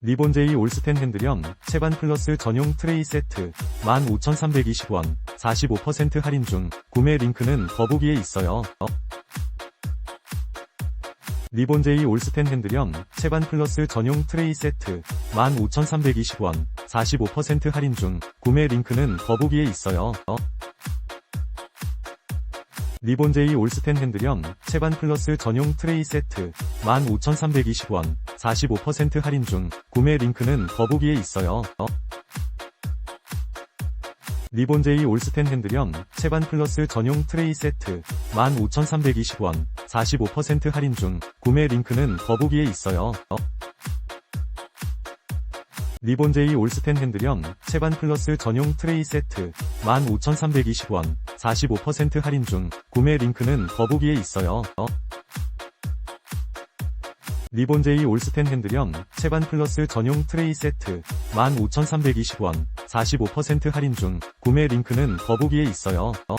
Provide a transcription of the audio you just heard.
리본제이 올스텐 핸드련 채반 플러스 전용 트레이 세트 15,320원 45% 할인 중 구매 링크는 더보기에 있어요. 어. 리본제이 올스텐 핸드련 채반 플러스 전용 트레이 세트 15,320원 45% 할인 중 구매 링크는 더보기에 있어요. 어. 리본 제이 올스텐 핸드련 채반 플러스 전용 트레이 세트 15,320원 45% 할인 중 구매 링크는 더보기에 있어요. 어. 리본 제이 올스텐 핸드련 채반 플러스 전용 트레이 세트 15,320원 45% 할인 중 구매 링크는 더보기에 있어요. 어. 리본 제이 올스텐 핸드련 채반 플러스 전용 트레이 세트 15,320원 45% 할인 중 구매 링크는 더보기에 있어요. 어. 리본제이 올스텐 핸드련 채반 플러스 전용 트레이 세트 15,320원 45% 할인 중 구매 링크는 더보기에 있어요. 어.